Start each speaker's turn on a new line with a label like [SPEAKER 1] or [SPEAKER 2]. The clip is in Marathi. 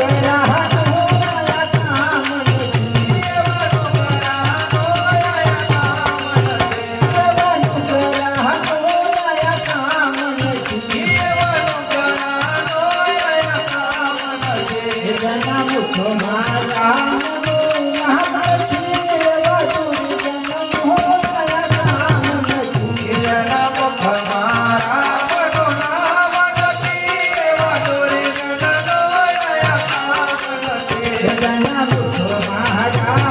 [SPEAKER 1] जला हा तोला कामनसी
[SPEAKER 2] देवा
[SPEAKER 1] जना તમારા